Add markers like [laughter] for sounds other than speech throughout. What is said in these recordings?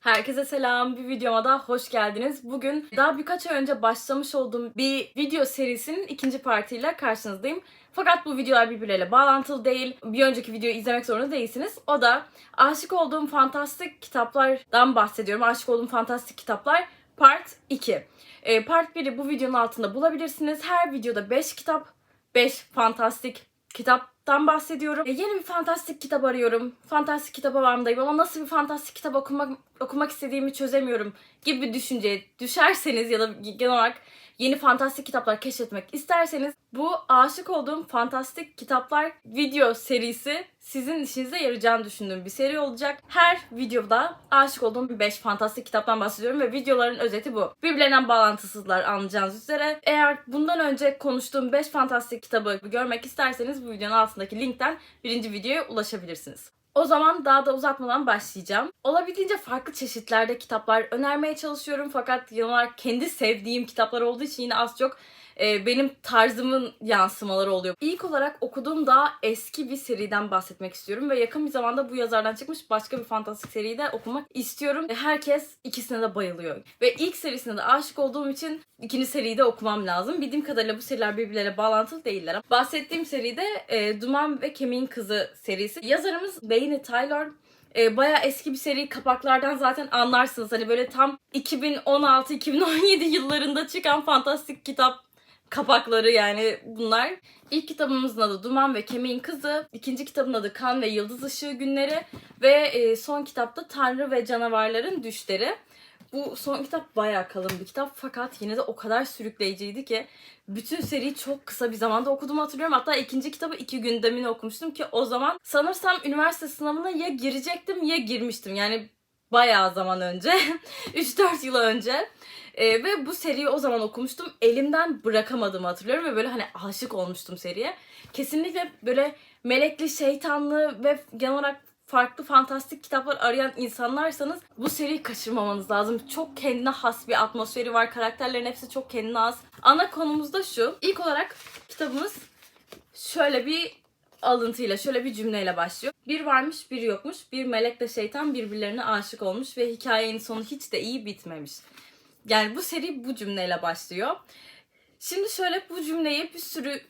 Herkese selam. Bir videoma da hoş geldiniz. Bugün daha birkaç ay önce başlamış olduğum bir video serisinin ikinci partiyle karşınızdayım. Fakat bu videolar birbirleriyle bağlantılı değil. Bir önceki videoyu izlemek zorunda değilsiniz. O da aşık olduğum fantastik kitaplardan bahsediyorum. Aşık olduğum fantastik kitaplar part 2. Ee, part 1'i bu videonun altında bulabilirsiniz. Her videoda 5 kitap, 5 fantastik kitaptan bahsediyorum. E, yeni bir fantastik kitap arıyorum. Fantastik kitap avamdayım ama nasıl bir fantastik kitap okumak okumak istediğimi çözemiyorum gibi bir düşünceye düşerseniz ya da genel olarak yeni fantastik kitaplar keşfetmek isterseniz bu aşık olduğum fantastik kitaplar video serisi sizin işinize yarayacağını düşündüğüm bir seri olacak. Her videoda aşık olduğum 5 fantastik kitaptan bahsediyorum ve videoların özeti bu. Birbirlerinden bağlantısızlar anlayacağınız üzere. Eğer bundan önce konuştuğum 5 fantastik kitabı görmek isterseniz bu videonun altındaki linkten birinci videoya ulaşabilirsiniz. O zaman daha da uzatmadan başlayacağım. Olabildiğince farklı çeşitlerde kitaplar önermeye çalışıyorum fakat olarak kendi sevdiğim kitaplar olduğu için yine az çok e, benim tarzımın yansımaları oluyor. İlk olarak okuduğum daha eski bir seriden bahsetmek istiyorum ve yakın bir zamanda bu yazardan çıkmış başka bir fantastik seriyi de okumak istiyorum. Herkes ikisine de bayılıyor. Ve ilk serisine de aşık olduğum için ikinci seriyi de okumam lazım. Bildiğim kadarıyla bu seriler birbirleriyle bağlantılı değiller. Bahsettiğim seri de e, Duman ve Kemiğin Kızı serisi. Yazarımız Laini Taylor. E, bayağı eski bir seri kapaklardan zaten anlarsınız. Hani böyle tam 2016-2017 yıllarında çıkan fantastik kitap kapakları yani bunlar. İlk kitabımızın adı Duman ve Kemiğin Kızı. İkinci kitabın adı Kan ve Yıldız Işığı Günleri. Ve e, son kitapta Tanrı ve Canavarların Düşleri. Bu son kitap bayağı kalın bir kitap fakat yine de o kadar sürükleyiciydi ki bütün seriyi çok kısa bir zamanda okuduğumu hatırlıyorum. Hatta ikinci kitabı iki gündemini okumuştum ki o zaman sanırsam üniversite sınavına ya girecektim ya girmiştim. Yani bayağı zaman önce. [laughs] 3-4 yıl önce. Ee, ve bu seriyi o zaman okumuştum. Elimden bırakamadığımı hatırlıyorum ve böyle hani aşık olmuştum seriye. Kesinlikle böyle melekli, şeytanlı ve genel olarak farklı fantastik kitaplar arayan insanlarsanız bu seriyi kaçırmamanız lazım. Çok kendine has bir atmosferi var. Karakterlerin hepsi çok kendine has. Ana konumuz da şu. İlk olarak kitabımız şöyle bir alıntıyla, şöyle bir cümleyle başlıyor. Bir varmış, bir yokmuş. Bir melekle şeytan birbirlerine aşık olmuş ve hikayenin sonu hiç de iyi bitmemiş. Yani bu seri bu cümleyle başlıyor. Şimdi şöyle bu cümleyi bir sürü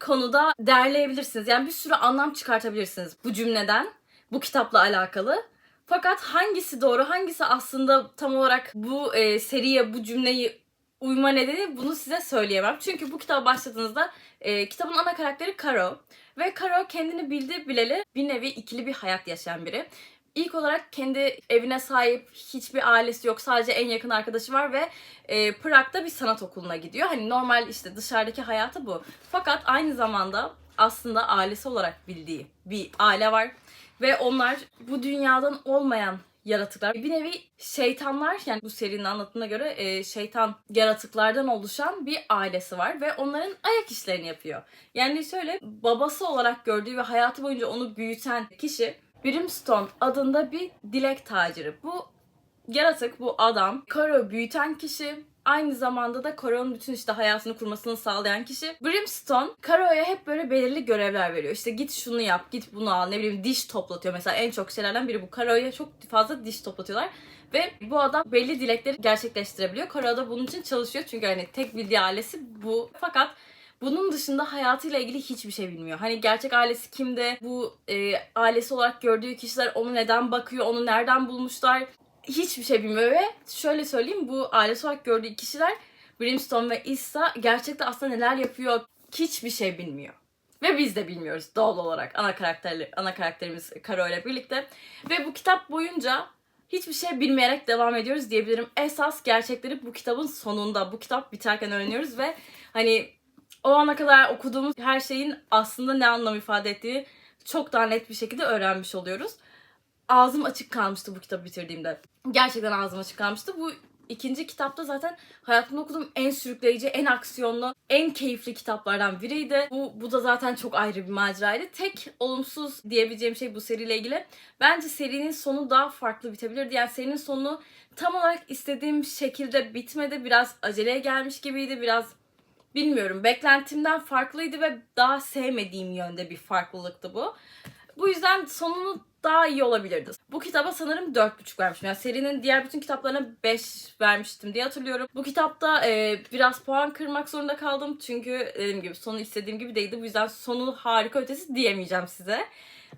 konuda derleyebilirsiniz. Yani bir sürü anlam çıkartabilirsiniz bu cümleden, bu kitapla alakalı. Fakat hangisi doğru, hangisi aslında tam olarak bu e, seriye, bu cümleyi uyma nedeni bunu size söyleyemem. Çünkü bu kitaba başladığınızda e, kitabın ana karakteri Karo. Ve Karo kendini bildi bileli bir nevi ikili bir hayat yaşayan biri. İlk olarak kendi evine sahip, hiçbir ailesi yok, sadece en yakın arkadaşı var ve e, Prag'da bir sanat okuluna gidiyor. Hani normal işte dışarıdaki hayatı bu. Fakat aynı zamanda aslında ailesi olarak bildiği bir aile var. Ve onlar bu dünyadan olmayan yaratıklar. Bir nevi şeytanlar yani bu serinin anlatımına göre e, şeytan yaratıklardan oluşan bir ailesi var ve onların ayak işlerini yapıyor. Yani şöyle babası olarak gördüğü ve hayatı boyunca onu büyüten kişi Brimstone adında bir dilek taciri. Bu yaratık, bu adam, Karo büyüten kişi, aynı zamanda da Karo'nun bütün işte hayatını kurmasını sağlayan kişi. Brimstone, Karo'ya hep böyle belirli görevler veriyor. İşte git şunu yap, git bunu al, ne bileyim diş toplatıyor. Mesela en çok şeylerden biri bu. Karo'ya çok fazla diş toplatıyorlar. Ve bu adam belli dilekleri gerçekleştirebiliyor. Karo da bunun için çalışıyor. Çünkü hani tek bildiği ailesi bu. Fakat bunun dışında hayatıyla ilgili hiçbir şey bilmiyor. Hani gerçek ailesi kimde? Bu e, ailesi olarak gördüğü kişiler onu neden bakıyor? Onu nereden bulmuşlar? Hiçbir şey bilmiyor ve şöyle söyleyeyim bu ailesi olarak gördüğü kişiler Brimstone ve Issa gerçekten aslında neler yapıyor hiçbir şey bilmiyor. Ve biz de bilmiyoruz doğal olarak ana karakterli ana karakterimiz Karo ile birlikte. Ve bu kitap boyunca hiçbir şey bilmeyerek devam ediyoruz diyebilirim. Esas gerçekleri bu kitabın sonunda, bu kitap biterken öğreniyoruz ve hani o ana kadar okuduğumuz her şeyin aslında ne anlam ifade ettiğini çok daha net bir şekilde öğrenmiş oluyoruz. Ağzım açık kalmıştı bu kitabı bitirdiğimde. Gerçekten ağzım açık kalmıştı. Bu ikinci kitapta zaten hayatımda okuduğum en sürükleyici, en aksiyonlu, en keyifli kitaplardan biriydi. Bu, bu da zaten çok ayrı bir maceraydı. Tek olumsuz diyebileceğim şey bu seriyle ilgili. Bence serinin sonu daha farklı bitebilirdi. Yani serinin sonu tam olarak istediğim şekilde bitmedi. Biraz aceleye gelmiş gibiydi. Biraz bilmiyorum beklentimden farklıydı ve daha sevmediğim yönde bir farklılıktı bu. Bu yüzden sonunu daha iyi olabilirdi. Bu kitaba sanırım 4.5 vermişim. Yani serinin diğer bütün kitaplarına 5 vermiştim diye hatırlıyorum. Bu kitapta e, biraz puan kırmak zorunda kaldım. Çünkü dediğim gibi sonu istediğim gibi değildi. Bu yüzden sonu harika ötesi diyemeyeceğim size.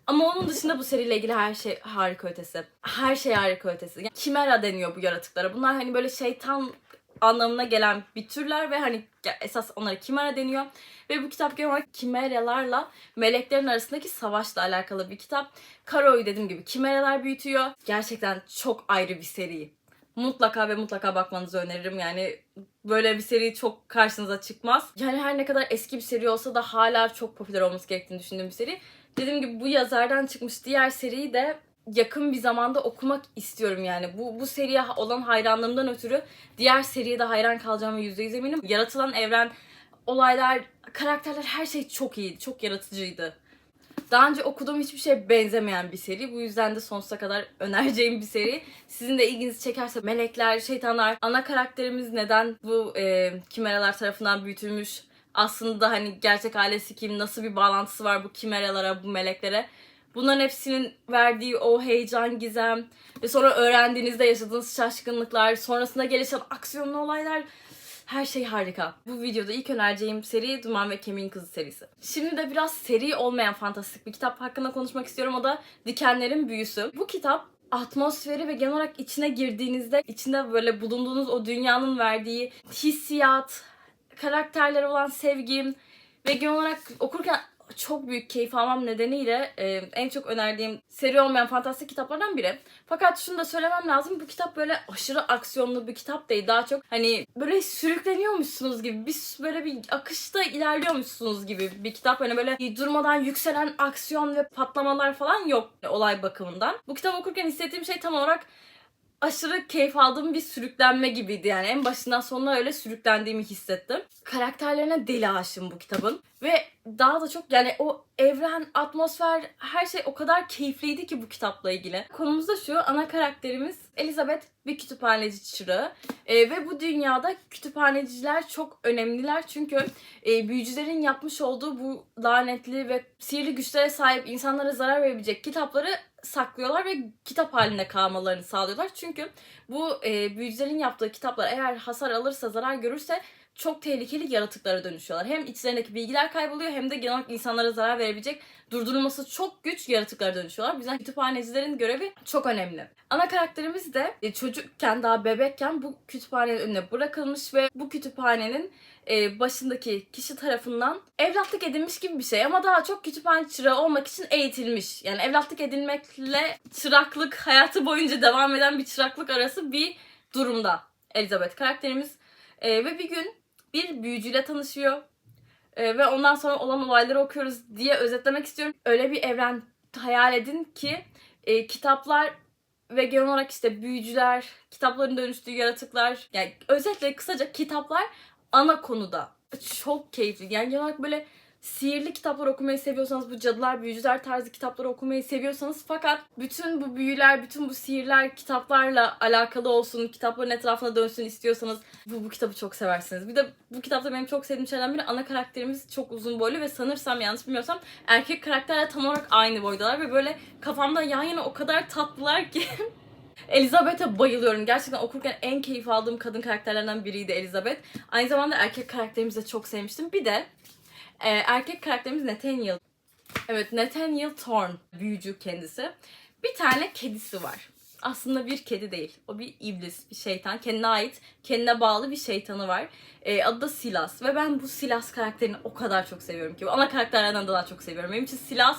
Ama onun dışında bu seriyle ilgili her şey harika ötesi. Her şey harika ötesi. Yani Kimera deniyor bu yaratıklara. Bunlar hani böyle şeytan anlamına gelen bir türler ve hani esas onlara kimera deniyor. Ve bu kitap genel olarak kimeralarla meleklerin arasındaki savaşla alakalı bir kitap. Karo'yu dediğim gibi kimeralar büyütüyor. Gerçekten çok ayrı bir seri. Mutlaka ve mutlaka bakmanızı öneririm. Yani böyle bir seri çok karşınıza çıkmaz. Yani her ne kadar eski bir seri olsa da hala çok popüler olması gerektiğini düşündüğüm bir seri. Dediğim gibi bu yazardan çıkmış diğer seriyi de yakın bir zamanda okumak istiyorum yani. Bu, bu seriye olan hayranlığımdan ötürü diğer seriye de hayran kalacağıma yüzde yüz eminim. Yaratılan evren, olaylar, karakterler her şey çok iyiydi. Çok yaratıcıydı. Daha önce okuduğum hiçbir şeye benzemeyen bir seri. Bu yüzden de sonsuza kadar [laughs] önereceğim bir seri. Sizin de ilginizi çekerse melekler, şeytanlar, ana karakterimiz neden bu e, kimeralar tarafından büyütülmüş? Aslında hani gerçek ailesi kim, nasıl bir bağlantısı var bu kimeralara, bu meleklere? Bunların hepsinin verdiği o heyecan, gizem ve sonra öğrendiğinizde yaşadığınız şaşkınlıklar, sonrasında gelişen aksiyonlu olaylar her şey harika. Bu videoda ilk önereceğim seri Duman ve Kemiğin Kızı serisi. Şimdi de biraz seri olmayan fantastik bir kitap hakkında konuşmak istiyorum. O da Dikenlerin Büyüsü. Bu kitap atmosferi ve genel olarak içine girdiğinizde içinde böyle bulunduğunuz o dünyanın verdiği hissiyat, karakterlere olan sevgim ve genel olarak okurken çok büyük keyif almam nedeniyle e, en çok önerdiğim seri olmayan fantastik kitaplardan biri. Fakat şunu da söylemem lazım. Bu kitap böyle aşırı aksiyonlu bir kitap değil. Daha çok hani böyle sürükleniyormuşsunuz gibi. Bir böyle bir akışta ilerliyormuşsunuz gibi bir kitap. Hani böyle durmadan yükselen aksiyon ve patlamalar falan yok olay bakımından. Bu kitabı okurken hissettiğim şey tam olarak aşırı keyif aldığım bir sürüklenme gibiydi yani. En başından sonuna öyle sürüklendiğimi hissettim. Karakterlerine deli aşığım bu kitabın. Ve daha da çok yani o evren, atmosfer, her şey o kadar keyifliydi ki bu kitapla ilgili. Konumuz da şu, ana karakterimiz Elizabeth bir kütüphaneci çırağı. Ee, ve bu dünyada kütüphaneciler çok önemliler. Çünkü e, büyücülerin yapmış olduğu bu lanetli ve sihirli güçlere sahip insanlara zarar verebilecek kitapları saklıyorlar ve kitap halinde kalmalarını sağlıyorlar. Çünkü bu e, büyücülerin yaptığı kitaplar eğer hasar alırsa, zarar görürse çok tehlikeli yaratıklara dönüşüyorlar. Hem içlerindeki bilgiler kayboluyor hem de genel olarak insanlara zarar verebilecek durdurulması çok güç yaratıklara dönüşüyorlar. Bu yüzden kütüphanecilerin görevi çok önemli. Ana karakterimiz de e, çocukken daha bebekken bu kütüphanenin önüne bırakılmış ve bu kütüphanenin e, başındaki kişi tarafından evlatlık edilmiş gibi bir şey ama daha çok kütüphane çırağı olmak için eğitilmiş. Yani evlatlık edilmekle çıraklık hayatı boyunca devam eden bir çıraklık arası bir durumda Elizabeth karakterimiz. E, ve bir gün bir büyücüyle tanışıyor. E, ve ondan sonra olan olayları okuyoruz diye özetlemek istiyorum. Öyle bir evren hayal edin ki e, kitaplar ve genel olarak işte büyücüler, kitapların dönüştüğü yaratıklar, yani özetle kısaca kitaplar ana konuda. Çok keyifli. Yani genel olarak böyle sihirli kitaplar okumayı seviyorsanız, bu cadılar, büyücüler tarzı kitapları okumayı seviyorsanız fakat bütün bu büyüler, bütün bu sihirler kitaplarla alakalı olsun, kitapların etrafına dönsün istiyorsanız bu, bu kitabı çok seversiniz. Bir de bu kitapta benim çok sevdiğim şeylerden biri ana karakterimiz çok uzun boylu ve sanırsam yanlış bilmiyorsam erkek karakterle tam olarak aynı boydalar ve böyle kafamda yan yana o kadar tatlılar ki [laughs] Elizabeth'e bayılıyorum. Gerçekten okurken en keyif aldığım kadın karakterlerden biriydi Elizabeth. Aynı zamanda erkek karakterimizi de çok sevmiştim. Bir de e, erkek karakterimiz Nathaniel. Evet Nathaniel Thorne. Büyücü kendisi. Bir tane kedisi var. Aslında bir kedi değil. O bir iblis, bir şeytan. Kendine ait, kendine bağlı bir şeytanı var. E, adı da Silas. Ve ben bu Silas karakterini o kadar çok seviyorum ki. Ana karakterlerden daha çok seviyorum. Benim için Silas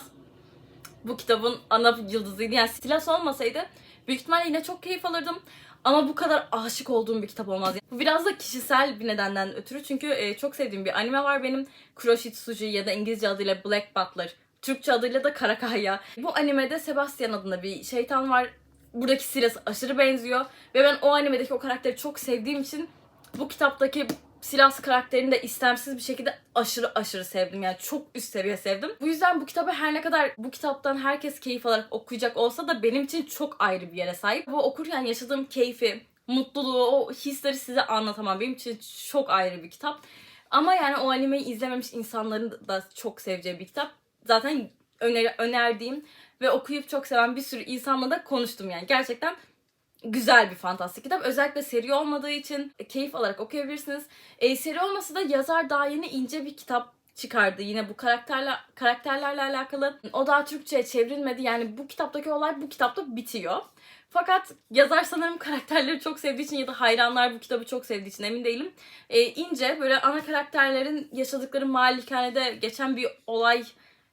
bu kitabın ana yıldızıydı. Yani Silas olmasaydı büyük ihtimalle yine çok keyif alırdım. Ama bu kadar aşık olduğum bir kitap olmaz. Bu biraz da kişisel bir nedenden ötürü. Çünkü e, çok sevdiğim bir anime var benim. Kuroshitsuji ya da İngilizce adıyla Black Butler. Türkçe adıyla da Karakaya. Bu animede Sebastian adında bir şeytan var. Buradaki Silas aşırı benziyor. Ve ben o animedeki o karakteri çok sevdiğim için bu kitaptaki Silas karakterini de istemsiz bir şekilde aşırı aşırı sevdim. Yani çok üst seviye sevdim. Bu yüzden bu kitabı her ne kadar bu kitaptan herkes keyif alarak okuyacak olsa da benim için çok ayrı bir yere sahip. Bu okurken yaşadığım keyfi, mutluluğu, o hisleri size anlatamam. Benim için çok ayrı bir kitap. Ama yani o animeyi izlememiş insanların da çok seveceği bir kitap. Zaten öner- önerdiğim ve okuyup çok seven bir sürü insanla da konuştum yani. Gerçekten güzel bir fantastik kitap. Özellikle seri olmadığı için keyif alarak okuyabilirsiniz. E, seri olması da yazar daha yeni ince bir kitap çıkardı yine bu karakterle karakterlerle alakalı. O daha Türkçe'ye çevrilmedi. Yani bu kitaptaki olay bu kitapta bitiyor. Fakat yazar sanırım karakterleri çok sevdiği için ya da hayranlar bu kitabı çok sevdiği için emin değilim. E, ince böyle ana karakterlerin yaşadıkları malikanede geçen bir olay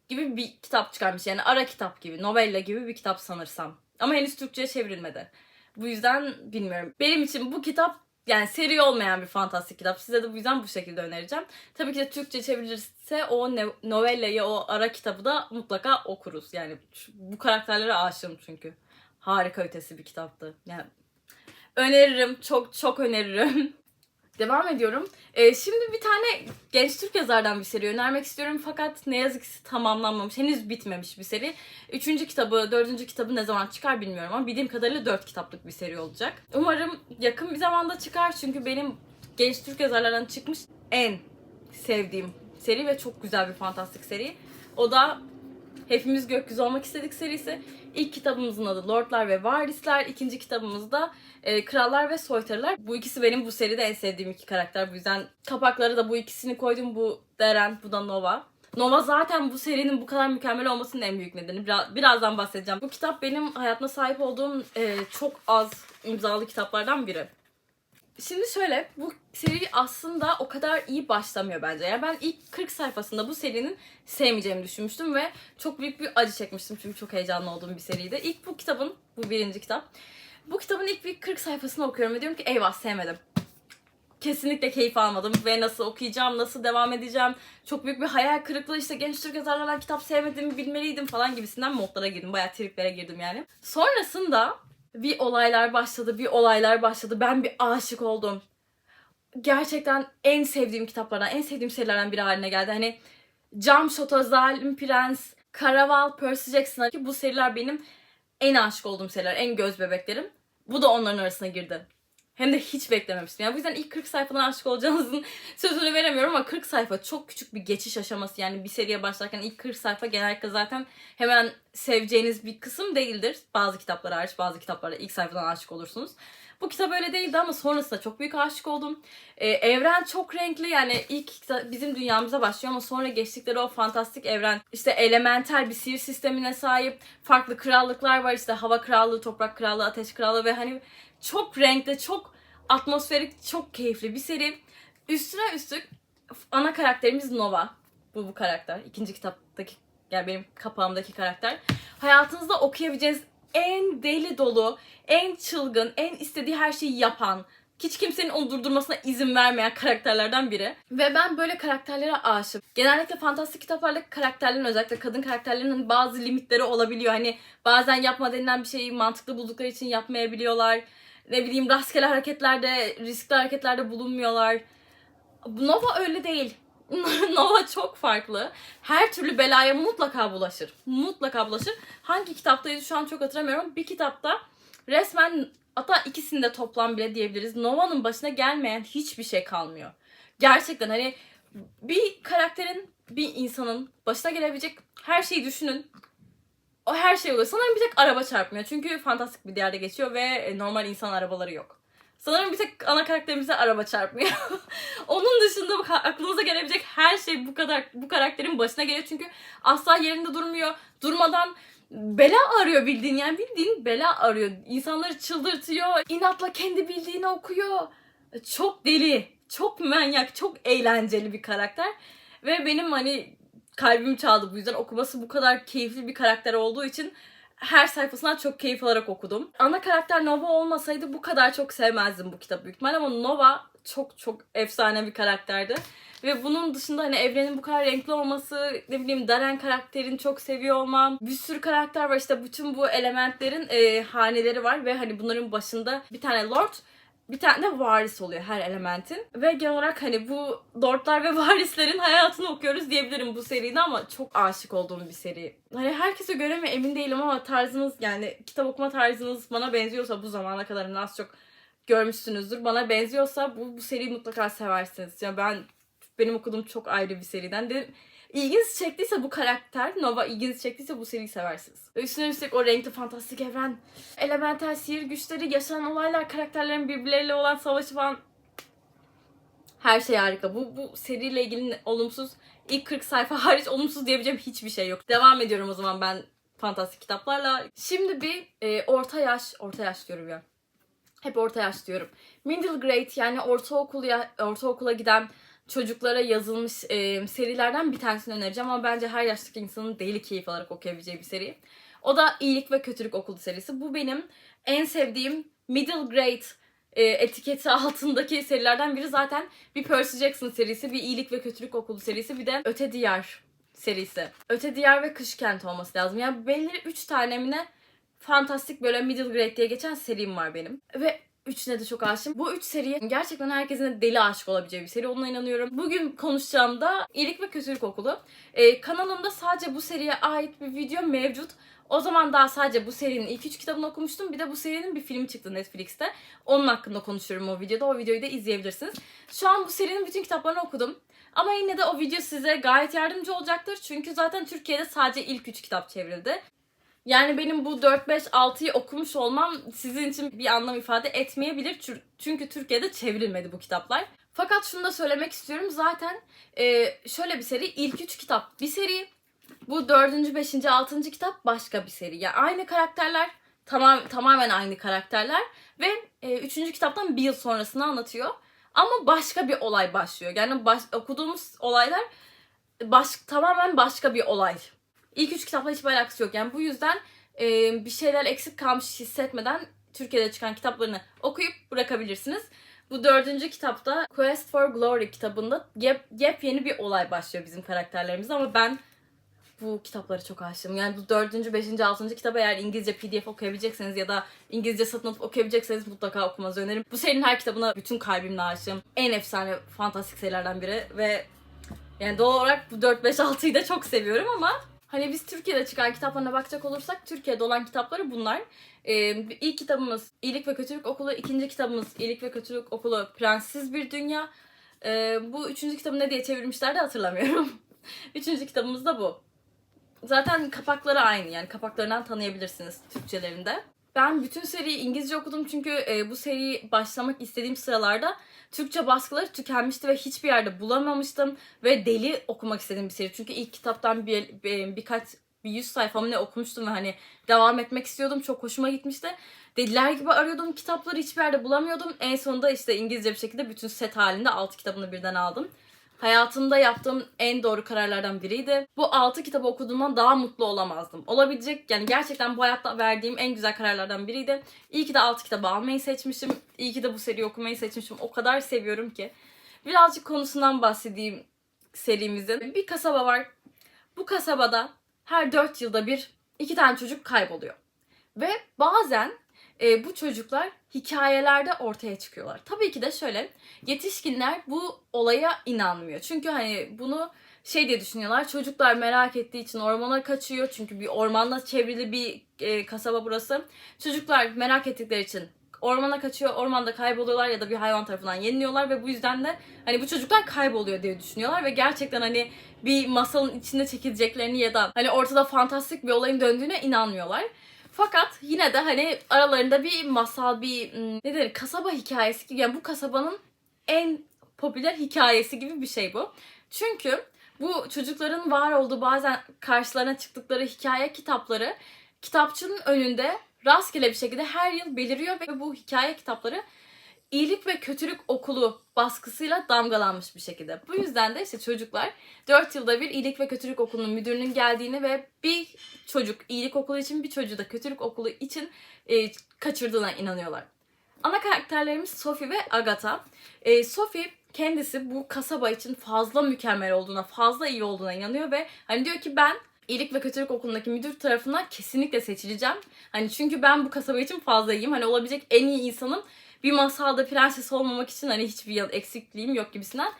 gibi bir kitap çıkarmış. Yani ara kitap gibi, novella gibi bir kitap sanırsam. Ama henüz Türkçe'ye çevrilmedi. Bu yüzden bilmiyorum. Benim için bu kitap yani seri olmayan bir fantastik kitap. Size de bu yüzden bu şekilde önereceğim. Tabii ki de Türkçe çevrilirse o novellayı, o ara kitabı da mutlaka okuruz. Yani bu karakterlere aşığım çünkü. Harika ötesi bir kitaptı. Yani öneririm, çok çok öneririm. [laughs] Devam ediyorum. Ee, şimdi bir tane genç Türk yazardan bir seri önermek istiyorum fakat ne yazık ki tamamlanmamış, henüz bitmemiş bir seri. Üçüncü kitabı, dördüncü kitabı ne zaman çıkar bilmiyorum ama bildiğim kadarıyla dört kitaplık bir seri olacak. Umarım yakın bir zamanda çıkar çünkü benim genç Türk yazarlardan çıkmış en sevdiğim seri ve çok güzel bir fantastik seri. O da Hepimiz Gökyüzü Olmak istedik serisi. İlk kitabımızın adı Lordlar ve Varisler. İkinci kitabımız da e, Krallar ve Soytarılar. Bu ikisi benim bu seride en sevdiğim iki karakter. Bu yüzden kapakları da bu ikisini koydum. Bu Deren, bu da Nova. Nova zaten bu serinin bu kadar mükemmel olmasının en büyük nedeni. Biraz, birazdan bahsedeceğim. Bu kitap benim hayatımda sahip olduğum e, çok az imzalı kitaplardan biri. Şimdi şöyle bu seri aslında o kadar iyi başlamıyor bence. Yani ben ilk 40 sayfasında bu serinin sevmeyeceğimi düşünmüştüm ve çok büyük bir acı çekmiştim çünkü çok heyecanlı olduğum bir seriydi. İlk bu kitabın, bu birinci kitap. Bu kitabın ilk bir 40 sayfasını okuyorum ve diyorum ki eyvah sevmedim. Kesinlikle keyif almadım ve nasıl okuyacağım, nasıl devam edeceğim. Çok büyük bir hayal kırıklığı işte genç Türk yazarlardan kitap sevmediğimi bilmeliydim falan gibisinden modlara girdim. Bayağı triplere girdim yani. Sonrasında bir olaylar başladı, bir olaylar başladı. Ben bir aşık oldum. Gerçekten en sevdiğim kitaplardan, en sevdiğim serilerden biri haline geldi. Hani Cam Şoto, Zalim Prens, Karaval, Percy Jackson ki bu seriler benim en aşık olduğum seriler, en göz bebeklerim. Bu da onların arasına girdi. Hem de hiç beklememiştim. Yani bu yüzden ilk 40 sayfadan aşık olacağınızın [laughs] sözünü veremiyorum ama 40 sayfa çok küçük bir geçiş aşaması. Yani bir seriye başlarken ilk 40 sayfa genellikle zaten hemen seveceğiniz bir kısım değildir. Bazı kitaplara hariç bazı kitaplara ilk sayfadan aşık olursunuz. Bu kitap öyle değildi ama sonrasında çok büyük aşık oldum. Ee, evren çok renkli yani ilk bizim dünyamıza başlıyor ama sonra geçtikleri o fantastik evren işte elementer bir sihir sistemine sahip farklı krallıklar var işte hava krallığı, toprak krallığı, ateş krallığı ve hani çok renkli, çok atmosferik, çok keyifli bir seri. Üstüne üstlük ana karakterimiz Nova. Bu bu karakter. İkinci kitaptaki yani benim kapağımdaki karakter. Hayatınızda okuyabileceğiniz en deli dolu, en çılgın, en istediği her şeyi yapan, hiç kimsenin onu durdurmasına izin vermeyen karakterlerden biri. Ve ben böyle karakterlere aşığım. Genellikle fantastik kitaplardaki karakterlerin özellikle kadın karakterlerin hani bazı limitleri olabiliyor. Hani bazen yapma denilen bir şeyi mantıklı buldukları için yapmayabiliyorlar. Ne bileyim rastgele hareketlerde, riskli hareketlerde bulunmuyorlar. Nova öyle değil. [laughs] Nova çok farklı. Her türlü belaya mutlaka bulaşır. Mutlaka bulaşır. Hangi kitaptaydı şu an çok hatırlamıyorum. Bir kitapta resmen hatta ikisinde toplam bile diyebiliriz. Nova'nın başına gelmeyen hiçbir şey kalmıyor. Gerçekten hani bir karakterin, bir insanın başına gelebilecek her şeyi düşünün. O her şey oluyor. Sanırım bir tek araba çarpmıyor. Çünkü fantastik bir yerde geçiyor ve e, normal insan arabaları yok. Sanırım bir tek ana karakterimize araba çarpmıyor. [laughs] Onun dışında bak- aklınıza gelebilecek her şey bu kadar bu karakterin başına geliyor. Çünkü asla yerinde durmuyor. Durmadan bela arıyor bildiğin yani bildiğin bela arıyor. İnsanları çıldırtıyor. inatla kendi bildiğini okuyor. Çok deli, çok manyak, çok eğlenceli bir karakter. Ve benim hani kalbim çaldı bu yüzden okuması bu kadar keyifli bir karakter olduğu için her sayfasından çok keyif alarak okudum. Ana karakter Nova olmasaydı bu kadar çok sevmezdim bu kitabı büyük ihtimal ama Nova çok çok efsane bir karakterdi. Ve bunun dışında hani evrenin bu kadar renkli olması, ne bileyim Daren karakterini çok seviyor olmam. Bir sürü karakter var işte bütün bu elementlerin e, haneleri var ve hani bunların başında bir tane lord, bir tane de varis oluyor her elementin. Ve genel olarak hani bu lordlar ve [laughs] varislerin hayatını okuyoruz diyebilirim bu seride ama çok aşık olduğum bir seri. Hani herkese göre mi emin değilim ama tarzınız yani kitap okuma tarzınız bana benziyorsa bu zamana kadar az çok görmüşsünüzdür. Bana benziyorsa bu, bu seriyi mutlaka seversiniz. Ya ben benim okuduğum çok ayrı bir seriden de ilginizi çektiyse bu karakter, Nova ilginizi çektiyse bu seriyi seversiniz. Ve Üstüne üstlük o renkli fantastik evren, elemental sihir güçleri, yaşanan olaylar, karakterlerin birbirleriyle olan savaşı falan her şey harika. Bu, bu seriyle ilgili olumsuz ilk 40 sayfa [laughs] hariç olumsuz diyebileceğim hiçbir şey yok. Devam ediyorum o zaman ben fantastik kitaplarla. Şimdi bir e, orta yaş, orta yaş diyorum ya. Hep orta yaş diyorum. Middle grade yani ortaokul ya, ortaokula giden çocuklara yazılmış e, serilerden bir tanesini önereceğim ama bence her yaştaki insanın deli keyif alarak okuyabileceği bir seri. O da İyilik ve Kötülük Okulu serisi. Bu benim en sevdiğim middle grade e, etiketi altındaki serilerden biri zaten bir Percy Jackson serisi, bir İyilik ve Kötülük Okulu serisi, bir de Öte Diyar serisi. Öte Diyar ve Kış Kent olması lazım. Yani belli 3 tane mi ne fantastik böyle middle grade diye geçen serim var benim. Ve üçüne de çok aşığım. Bu üç seriye gerçekten herkesin de deli aşık olabileceği bir seri. Ona inanıyorum. Bugün konuşacağım da İyilik ve Kötülük Okulu. Ee, kanalımda sadece bu seriye ait bir video mevcut. O zaman daha sadece bu serinin ilk üç kitabını okumuştum. Bir de bu serinin bir filmi çıktı Netflix'te. Onun hakkında konuşuyorum o videoda. O videoyu da izleyebilirsiniz. Şu an bu serinin bütün kitaplarını okudum. Ama yine de o video size gayet yardımcı olacaktır. Çünkü zaten Türkiye'de sadece ilk üç kitap çevrildi. Yani benim bu 4, 5, 6'yı okumuş olmam sizin için bir anlam ifade etmeyebilir. Çünkü Türkiye'de çevrilmedi bu kitaplar. Fakat şunu da söylemek istiyorum. Zaten e, şöyle bir seri. ilk 3 kitap bir seri. Bu 4. 5. 6. kitap başka bir seri. Yani aynı karakterler. Tamam, tamamen aynı karakterler. Ve e, 3. kitaptan bir yıl sonrasını anlatıyor. Ama başka bir olay başlıyor. Yani baş, okuduğumuz olaylar baş, tamamen başka bir olay. İlk üç kitapla hiçbir alakası yok. Yani bu yüzden e, bir şeyler eksik kalmış hissetmeden Türkiye'de çıkan kitaplarını okuyup bırakabilirsiniz. Bu dördüncü kitapta Quest for Glory kitabında yep, yepyeni bir olay başlıyor bizim karakterlerimizde ama ben bu kitaplara çok aşığım. Yani bu dördüncü, beşinci, altıncı kitabı eğer İngilizce PDF okuyabilecekseniz ya da İngilizce satın alıp okuyabilecekseniz mutlaka okumanızı öneririm. Bu serinin her kitabına bütün kalbimle aşığım. En efsane fantastik serilerden biri ve yani doğal olarak bu 4-5-6'yı da çok seviyorum ama Hani biz Türkiye'de çıkan kitaplarına bakacak olursak Türkiye'de olan kitapları bunlar. Ee, ilk kitabımız İyilik ve Kötülük Okulu, ikinci kitabımız İyilik ve Kötülük Okulu Prenssiz Bir Dünya. Ee, bu üçüncü kitabı ne diye çevirmişler de hatırlamıyorum. [laughs] üçüncü kitabımız da bu. Zaten kapakları aynı yani kapaklarından tanıyabilirsiniz Türkçelerinde. Ben bütün seriyi İngilizce okudum çünkü e, bu seriyi başlamak istediğim sıralarda Türkçe baskıları tükenmişti ve hiçbir yerde bulamamıştım ve deli okumak istediğim bir seri. Çünkü ilk kitaptan bir, bir birkaç bir yüz sayfamı ne okumuştum ve hani devam etmek istiyordum. Çok hoşuma gitmişti. Deliler gibi arıyordum kitapları hiçbir yerde bulamıyordum. En sonunda işte İngilizce bir şekilde bütün set halinde 6 kitabını birden aldım. Hayatımda yaptığım en doğru kararlardan biriydi. Bu 6 kitabı okuduğumdan daha mutlu olamazdım. Olabilecek yani gerçekten bu hayatta verdiğim en güzel kararlardan biriydi. İyi ki de 6 kitabı almayı seçmişim. İyi ki de bu seriyi okumayı seçmişim. O kadar seviyorum ki. Birazcık konusundan bahsedeyim serimizin. Bir kasaba var. Bu kasabada her 4 yılda bir iki tane çocuk kayboluyor. Ve bazen e, bu çocuklar hikayelerde ortaya çıkıyorlar. Tabii ki de şöyle yetişkinler bu olaya inanmıyor. Çünkü hani bunu şey diye düşünüyorlar. Çocuklar merak ettiği için ormana kaçıyor. Çünkü bir ormanla çevrili bir e, kasaba burası. Çocuklar merak ettikleri için ormana kaçıyor. Ormanda kayboluyorlar ya da bir hayvan tarafından yeniliyorlar ve bu yüzden de hani bu çocuklar kayboluyor diye düşünüyorlar ve gerçekten hani bir masalın içinde çekileceklerini ya da hani ortada fantastik bir olayın döndüğüne inanmıyorlar. Fakat yine de hani aralarında bir masal, bir hmm, ne denir kasaba hikayesi gibi yani bu kasabanın en popüler hikayesi gibi bir şey bu. Çünkü bu çocukların var olduğu bazen karşılarına çıktıkları hikaye kitapları kitapçının önünde rastgele bir şekilde her yıl beliriyor ve bu hikaye kitapları iyilik ve kötülük okulu baskısıyla damgalanmış bir şekilde. Bu yüzden de işte çocuklar 4 yılda bir iyilik ve kötülük okulunun müdürünün geldiğini ve bir çocuk iyilik okulu için bir çocuğu da kötülük okulu için e, kaçırdığına inanıyorlar. Ana karakterlerimiz Sophie ve Agatha. E, Sophie kendisi bu kasaba için fazla mükemmel olduğuna, fazla iyi olduğuna inanıyor ve hani diyor ki ben iyilik ve kötülük okulundaki müdür tarafından kesinlikle seçileceğim. Hani çünkü ben bu kasaba için fazla iyiyim. Hani olabilecek en iyi insanım bir masalda prenses olmamak için hani hiçbir yan eksikliğim yok gibisinden.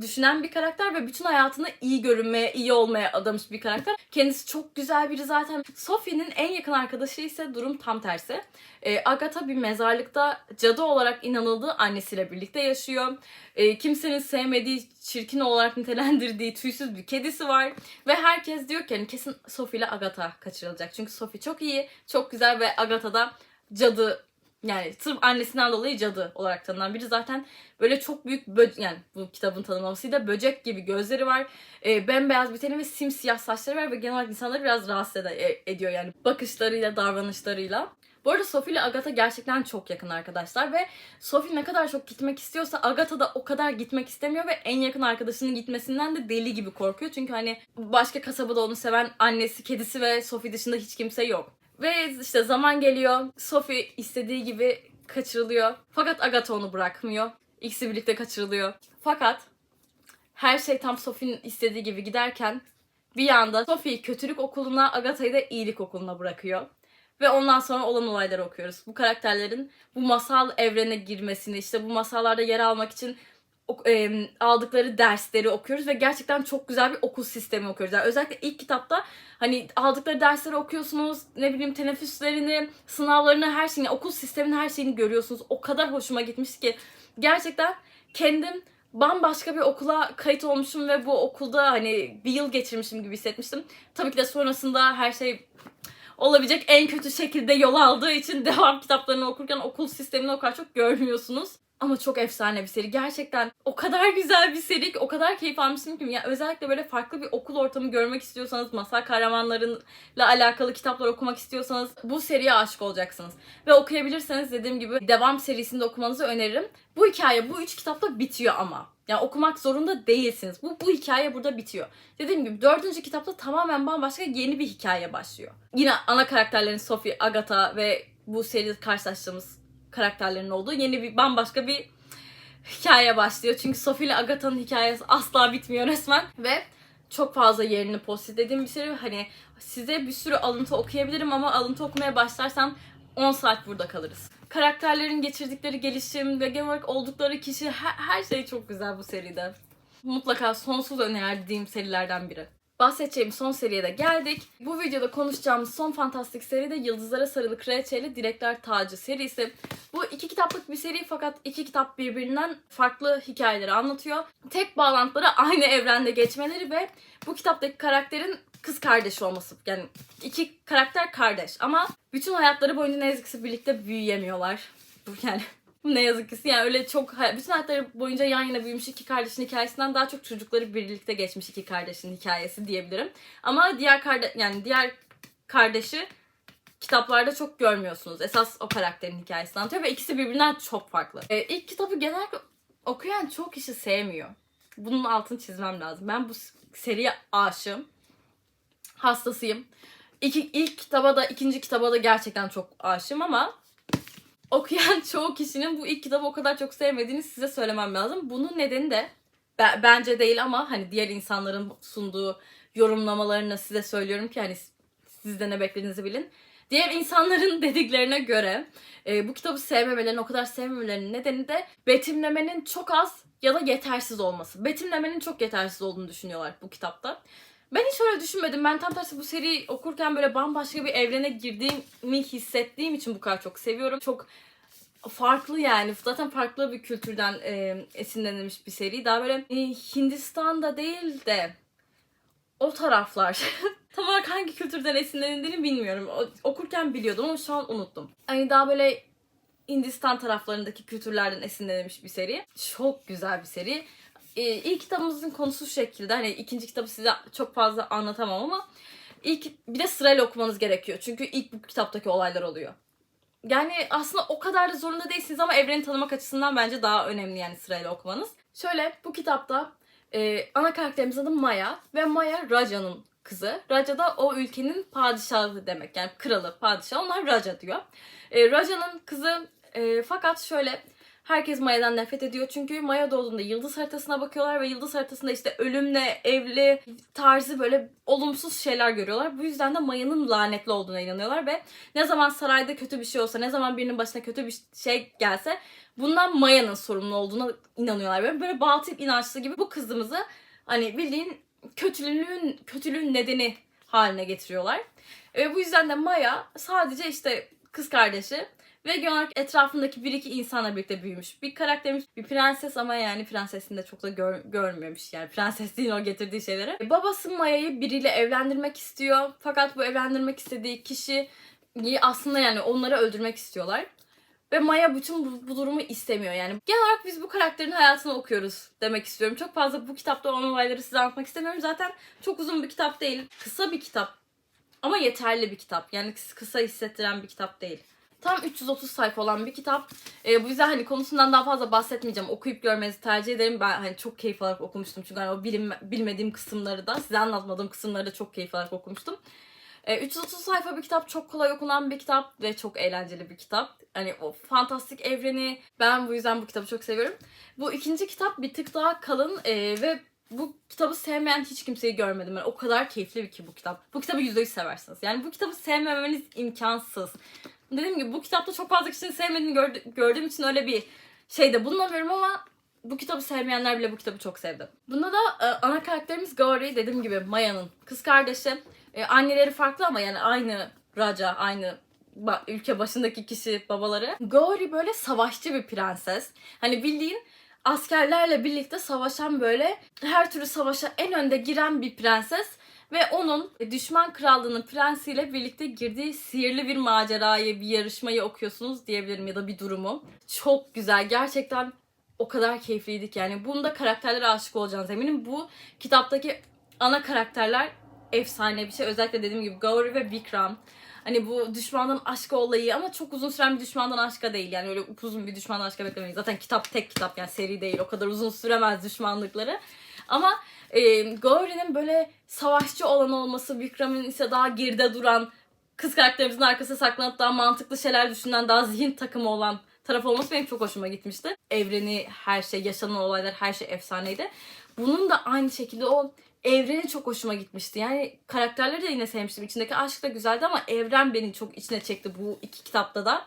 düşünen bir karakter ve bütün hayatını iyi görünmeye, iyi olmaya adamış bir karakter. Kendisi çok güzel biri zaten. Sophie'nin en yakın arkadaşı ise durum tam tersi. E, Agatha bir mezarlıkta cadı olarak inanıldığı annesiyle birlikte yaşıyor. E, kimsenin sevmediği, çirkin olarak nitelendirdiği tüysüz bir kedisi var. Ve herkes diyor ki hani kesin Sophie ile Agatha kaçırılacak. Çünkü Sophie çok iyi, çok güzel ve Agatha da cadı yani sırf annesinden dolayı cadı olarak tanınan biri zaten böyle çok büyük bö- yani bu kitabın tanımlamasıyla böcek gibi gözleri var. E, bembeyaz bir teni ve simsiyah saçları var ve genel olarak insanları biraz rahatsız ed- e- ediyor yani bakışlarıyla, davranışlarıyla. Bu arada Sophie ile Agatha gerçekten çok yakın arkadaşlar ve Sophie ne kadar çok gitmek istiyorsa Agatha da o kadar gitmek istemiyor ve en yakın arkadaşının gitmesinden de deli gibi korkuyor. Çünkü hani başka kasabada onu seven annesi, kedisi ve Sophie dışında hiç kimse yok. Ve işte zaman geliyor. Sophie istediği gibi kaçırılıyor. Fakat Agatha onu bırakmıyor. İkisi birlikte kaçırılıyor. Fakat her şey tam Sophie'nin istediği gibi giderken bir anda Sophie'yi kötülük okuluna, Agatha'yı da iyilik okuluna bırakıyor. Ve ondan sonra olan olayları okuyoruz. Bu karakterlerin bu masal evrene girmesini, işte bu masallarda yer almak için em, aldıkları dersleri okuyoruz ve gerçekten çok güzel bir okul sistemi okuyoruz. Yani özellikle ilk kitapta hani aldıkları dersleri okuyorsunuz, ne bileyim teneffüslerini, sınavlarını, her şeyini, okul sisteminin her şeyini görüyorsunuz. O kadar hoşuma gitmiş ki gerçekten kendim bambaşka bir okula kayıt olmuşum ve bu okulda hani bir yıl geçirmişim gibi hissetmiştim. Tabii ki de sonrasında her şey olabilecek en kötü şekilde yol aldığı için [laughs] devam kitaplarını okurken okul sistemini o kadar çok görmüyorsunuz. Ama çok efsane bir seri. Gerçekten o kadar güzel bir seri ki o kadar keyif almıştım ki. Yani özellikle böyle farklı bir okul ortamı görmek istiyorsanız, masal kahramanlarıyla alakalı kitaplar okumak istiyorsanız bu seriye aşık olacaksınız. Ve okuyabilirseniz dediğim gibi devam serisinde okumanızı öneririm. Bu hikaye bu üç kitapta bitiyor ama. Yani okumak zorunda değilsiniz. Bu, bu hikaye burada bitiyor. Dediğim gibi dördüncü kitapta tamamen bambaşka yeni bir hikaye başlıyor. Yine ana karakterlerin Sophie, Agatha ve bu seride karşılaştığımız karakterlerin olduğu yeni bir bambaşka bir hikaye başlıyor. Çünkü Sophie ile Agatha'nın hikayesi asla bitmiyor resmen. Ve çok fazla yerini dediğim bir seri. Hani size bir sürü alıntı okuyabilirim ama alıntı okumaya başlarsam 10 saat burada kalırız. Karakterlerin geçirdikleri gelişim ve genel olarak oldukları kişi her, her şey çok güzel bu seride. Mutlaka sonsuz önerdiğim serilerden biri. Bahsedeceğim son seriye de geldik. Bu videoda konuşacağımız son fantastik seri de Yıldızlara Sarılı Kraliçe ile Tacı serisi. Bu iki kitaplık bir seri fakat iki kitap birbirinden farklı hikayeleri anlatıyor. Tek bağlantıları aynı evrende geçmeleri ve bu kitaptaki karakterin kız kardeşi olması. Yani iki karakter kardeş ama bütün hayatları boyunca ne yazık ki birlikte büyüyemiyorlar. Bu Yani ne yazık ki yani öyle çok bütün hayatları boyunca yan yana büyümüş iki kardeşin hikayesinden daha çok çocukları birlikte geçmiş iki kardeşin hikayesi diyebilirim. Ama diğer kardeş yani diğer kardeşi kitaplarda çok görmüyorsunuz. Esas o karakterin hikayesini anlatıyor ve ikisi birbirinden çok farklı. Ee, ilk kitabı genellikle okuyan çok kişi sevmiyor. Bunun altını çizmem lazım. Ben bu seriye aşığım. Hastasıyım. İki, ilk kitaba da ikinci kitaba da gerçekten çok aşığım ama okuyan [laughs] çoğu kişinin bu ilk kitabı o kadar çok sevmediğini size söylemem lazım. Bunun nedeni de be- bence değil ama hani diğer insanların sunduğu yorumlamalarını size söylüyorum ki hani siz de ne beklediğinizi bilin. Diğer insanların [laughs] dediklerine göre e, bu kitabı sevmemelerinin, o kadar sevmemelerinin nedeni de betimlemenin çok az ya da yetersiz olması. Betimlemenin çok yetersiz olduğunu düşünüyorlar bu kitapta. Ben hiç öyle düşünmedim. Ben tam tersi bu seri okurken böyle bambaşka bir evrene girdiğimi hissettiğim için bu kadar çok seviyorum. Çok farklı yani. Zaten farklı bir kültürden e, esinlenilmiş bir seri. Daha böyle e, Hindistan'da değil de o taraflar. [laughs] Tam olarak hangi kültürden esinlenildiğini bilmiyorum. O- okurken biliyordum ama şu an unuttum. Hani daha böyle Hindistan taraflarındaki kültürlerden esinlenilmiş bir seri. Çok güzel bir seri. Ee, ilk kitabımızın konusu şu şekilde. Hani ikinci kitabı size çok fazla anlatamam ama ilk bir de sırayla okumanız gerekiyor. Çünkü ilk bu kitaptaki olaylar oluyor. Yani aslında o kadar da zorunda değilsiniz ama evreni tanımak açısından bence daha önemli yani sırayla okumanız. Şöyle bu kitapta e, ana karakterimizin adı Maya ve Maya Raja'nın kızı. Raja da o ülkenin padişahı demek yani kralı, padişah. Onlar Raja diyor. E, Raja'nın kızı e, fakat şöyle Herkes Maya'dan nefret ediyor çünkü Maya doğduğunda yıldız haritasına bakıyorlar ve yıldız haritasında işte ölümle, evli tarzı böyle olumsuz şeyler görüyorlar. Bu yüzden de Maya'nın lanetli olduğuna inanıyorlar ve ne zaman sarayda kötü bir şey olsa, ne zaman birinin başına kötü bir şey gelse bundan Maya'nın sorumlu olduğuna inanıyorlar. Böyle, böyle batıl inançlı gibi bu kızımızı hani bildiğin kötülüğün kötülüğün nedeni haline getiriyorlar. Ve bu yüzden de Maya sadece işte kız kardeşi ve olarak etrafındaki bir iki insanla birlikte büyümüş. Bir karakterimiz bir prenses ama yani prensesini de çok da gör, görmüyormuş yani prensesliğin o getirdiği şeyleri. E, Babası Maya'yı biriyle evlendirmek istiyor. Fakat bu evlendirmek istediği kişi aslında yani onları öldürmek istiyorlar. Ve Maya bütün bu, bu durumu istemiyor yani. Genel olarak biz bu karakterin hayatını okuyoruz demek istiyorum. Çok fazla bu kitapta olan olayları size anlatmak istemiyorum. Zaten çok uzun bir kitap değil. Kısa bir kitap. Ama yeterli bir kitap. Yani kıs- kısa hissettiren bir kitap değil. Tam 330 sayfa olan bir kitap. Ee, bu yüzden hani konusundan daha fazla bahsetmeyeceğim. Okuyup görmenizi tercih ederim. Ben hani çok keyif alarak okumuştum. Çünkü hani o bilim, bilmediğim kısımları da size anlatmadığım kısımları da çok keyif alarak okumuştum. Ee, 330 sayfa bir kitap. Çok kolay okunan bir kitap ve çok eğlenceli bir kitap. Hani o fantastik evreni ben bu yüzden bu kitabı çok seviyorum. Bu ikinci kitap bir tık daha kalın ee, ve bu kitabı sevmeyen hiç kimseyi görmedim. Yani o kadar keyifli ki bu kitap. Bu kitabı %100 seversiniz. Yani bu kitabı sevmemeniz imkansız. Dediğim gibi bu kitapta çok fazla kişinin sevmediğini gördü- gördüğüm için öyle bir şeyde bulunamıyorum ama bu kitabı sevmeyenler bile bu kitabı çok sevdi. Bunda da e, ana karakterimiz Gauri dediğim gibi Maya'nın kız kardeşi. E, anneleri farklı ama yani aynı Raja, aynı ba- ülke başındaki kişi babaları. Gauri böyle savaşçı bir prenses. Hani bildiğin askerlerle birlikte savaşan böyle her türlü savaşa en önde giren bir prenses ve onun düşman krallığının prensiyle birlikte girdiği sihirli bir macerayı, bir yarışmayı okuyorsunuz diyebilirim ya da bir durumu. Çok güzel. Gerçekten o kadar keyifliydi ki yani. Bunda karakterlere aşık olacağınız eminim. Bu kitaptaki ana karakterler efsane bir şey. Özellikle dediğim gibi Gauri ve Vikram. Hani bu düşmandan aşka olayı ama çok uzun süren bir düşmandan aşka değil. Yani öyle upuzun bir düşmandan aşka beklemeyin. Zaten kitap tek kitap yani seri değil. O kadar uzun süremez düşmanlıkları. Ama e, Gauri'nin böyle savaşçı olan olması, Vikram'ın ise daha geride duran, kız karakterimizin arkasına saklanıp daha mantıklı şeyler düşünen, daha zihin takımı olan taraf olması benim çok hoşuma gitmişti. Evreni, her şey, yaşanan olaylar, her şey efsaneydi. Bunun da aynı şekilde o evreni çok hoşuma gitmişti. Yani karakterleri de yine sevmiştim. İçindeki aşk da güzeldi ama evren beni çok içine çekti bu iki kitapta da.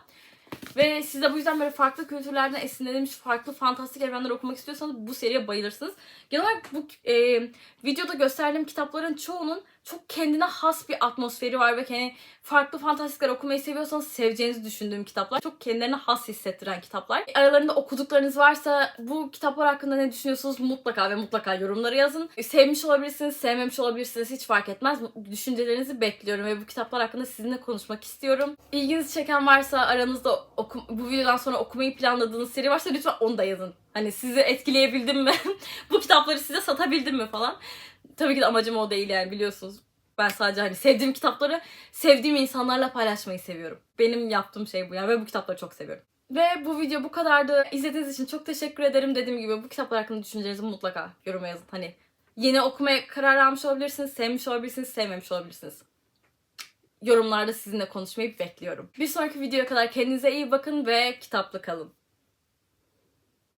Ve siz de bu yüzden böyle farklı kültürlerden esinlenilmiş farklı fantastik evrenler okumak istiyorsanız bu seriye bayılırsınız. Genel olarak bu e, videoda gösterdiğim kitapların çoğunun çok kendine has bir atmosferi var ve hani farklı fantastikler okumayı seviyorsanız seveceğinizi düşündüğüm kitaplar. Çok kendilerine has hissettiren kitaplar. Aralarında okuduklarınız varsa bu kitaplar hakkında ne düşünüyorsunuz mutlaka ve mutlaka yorumlara yazın. Sevmiş olabilirsiniz, sevmemiş olabilirsiniz hiç fark etmez. Düşüncelerinizi bekliyorum ve bu kitaplar hakkında sizinle konuşmak istiyorum. İlginizi çeken varsa aranızda oku- bu videodan sonra okumayı planladığınız seri varsa lütfen onu da yazın. Hani sizi etkileyebildim mi? [laughs] bu kitapları size satabildim mi falan. Tabii ki de amacım o değil yani biliyorsunuz. Ben sadece hani sevdiğim kitapları sevdiğim insanlarla paylaşmayı seviyorum. Benim yaptığım şey bu yani ve bu kitapları çok seviyorum. Ve bu video bu kadardı. İzlediğiniz için çok teşekkür ederim. Dediğim gibi bu kitaplar hakkında düşüncelerinizi mutlaka yoruma yazın. Hani yeni okumaya karar almış olabilirsiniz, sevmiş olabilirsiniz, sevmemiş olabilirsiniz. Yorumlarda sizinle konuşmayı bekliyorum. Bir sonraki videoya kadar kendinize iyi bakın ve kitaplı kalın.